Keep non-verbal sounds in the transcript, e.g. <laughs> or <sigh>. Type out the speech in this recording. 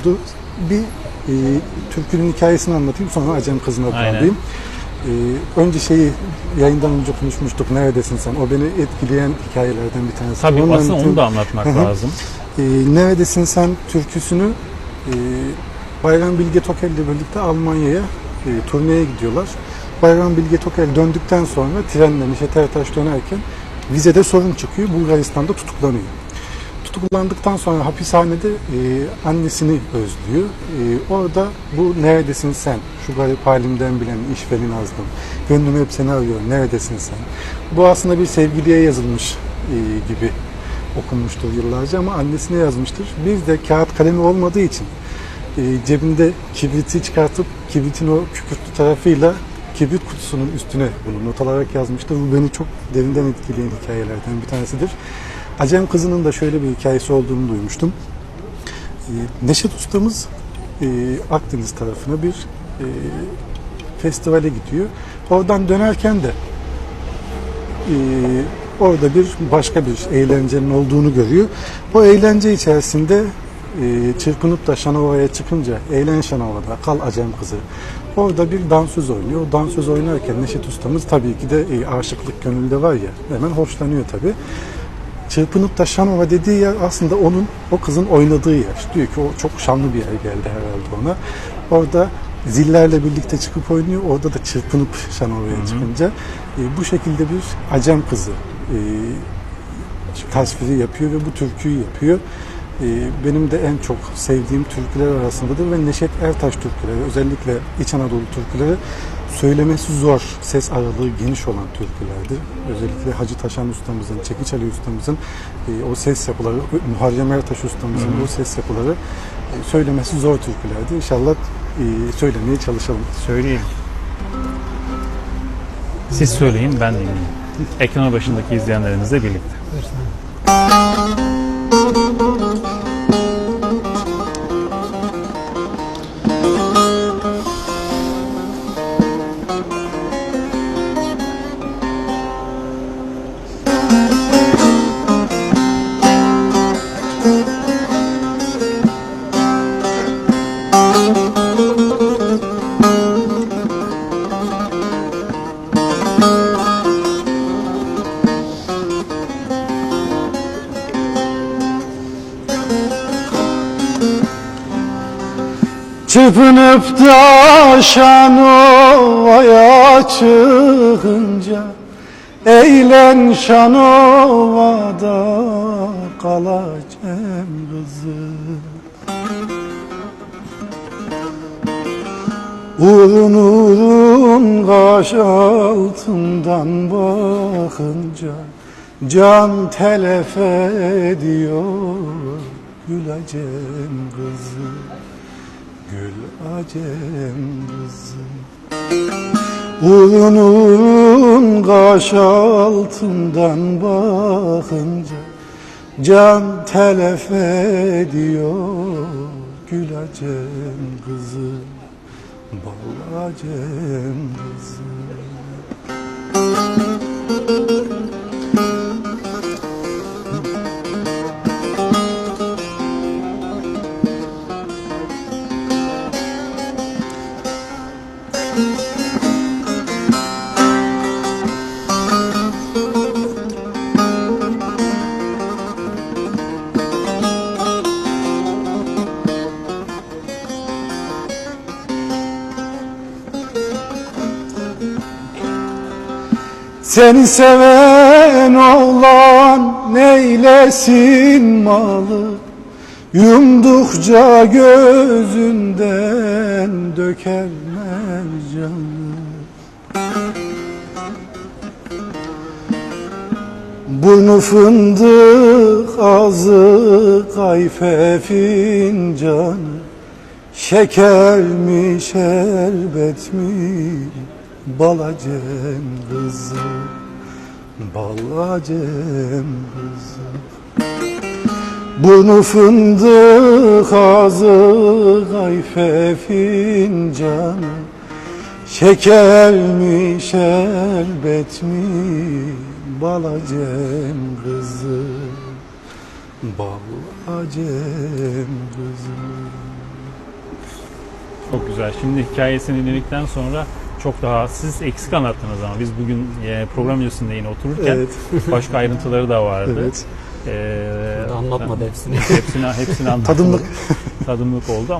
oldu. Bir e, türkünün hikayesini anlatayım sonra Acem kızına bağlayayım. E, önce şeyi yayından önce konuşmuştuk. Neredesin sen? O beni etkileyen hikayelerden bir tanesi. Tabii Onu aslında onu da anlatmak lazım. E, Neredesin sen türküsünü e, Bayram Bilge Tokel ile birlikte Almanya'ya e, turneye gidiyorlar. Bayram Bilge Tokel döndükten sonra trenle Neşet Ertaş dönerken vizede sorun çıkıyor. Bulgaristan'da tutuklanıyor. Tutuklandıktan sonra hapishanede e, annesini özlüyor. E, orada bu neredesin sen? Şu garip halimden bilen işveli nazlım. Gönlüm hep seni arıyor. Neredesin sen? Bu aslında bir sevgiliye yazılmış e, gibi okunmuştur yıllarca ama annesine yazmıştır. Bir de kağıt kalemi olmadığı için e, cebinde kibriti çıkartıp kibritin o kükürtlü tarafıyla kibrit kutusunun üstüne bunu not alarak yazmıştır. Bu beni çok derinden etkileyen hikayelerden bir tanesidir. Acem kızının da şöyle bir hikayesi olduğunu duymuştum. E, Neşet ustamız e, Akdeniz tarafına bir e, festivale gidiyor. Oradan dönerken de e, orada bir başka bir eğlencenin olduğunu görüyor. O eğlence içerisinde çırpınıp da Şanova'ya çıkınca eğlen Şanova'da kal Acem kızı. Orada bir dansöz oynuyor. O dansöz oynarken Neşet ustamız tabii ki de aşıklık gönülde var ya hemen hoşlanıyor tabii. Çırpınıp da Şanova dediği yer aslında onun o kızın oynadığı yer. Diyor ki o çok şanlı bir yer geldi herhalde ona. Orada zillerle birlikte çıkıp oynuyor. Orada da çırpınıp Şanova'ya çıkınca e, bu şekilde bir acem kızı e, tasviri yapıyor ve bu türküyü yapıyor. E, benim de en çok sevdiğim türküler arasındadır ve Neşet Ertaş türküleri özellikle İç Anadolu türküleri söylemesi zor, ses aralığı geniş olan türkülerdir. Özellikle Hacı Taşan ustamızın, Çekiç Ali ustamızın e, o ses yapıları, Muharrem Ertaş ustamızın o ses yapıları e, söylemesi zor türkülerdir. İnşallah e, söylemeye çalışalım. Söyleyelim. Siz söyleyin ben dinleyeyim. Ekran başındaki izleyenlerimizle birlikte. Çırpınıp da Şanova'ya çıkınca Eğlen Şanova'da kalacağım kızı. Urun urun kaş altından bakınca Can telef ediyor gülacem kızı Gül acem kızım. Urun kaş altından bakınca Can telef ediyor Gül acem kızım. Bal acem kızım Seni seven oğlan neylesin malı? Yumdukça gözünden döker mercanı Burnu fındık ağzı kayfe fincanı Şeker mi şerbet mi balacem kızı Balacem kızı Burnu fındık, ağzı gayfe fincanı Şeker mi, şerbet mi, balacem kızı Balacem kızı Çok güzel. Şimdi hikayesini dinledikten sonra çok daha siz eksik anlattınız ama biz bugün e, program öncesinde yine otururken evet. başka ayrıntıları da vardı. <laughs> Evet. Ee, Burada anlatmadı hepsini. Hepsini, hepsini <laughs> anlatmadı. Tadımlık. Tadımlık oldu ama.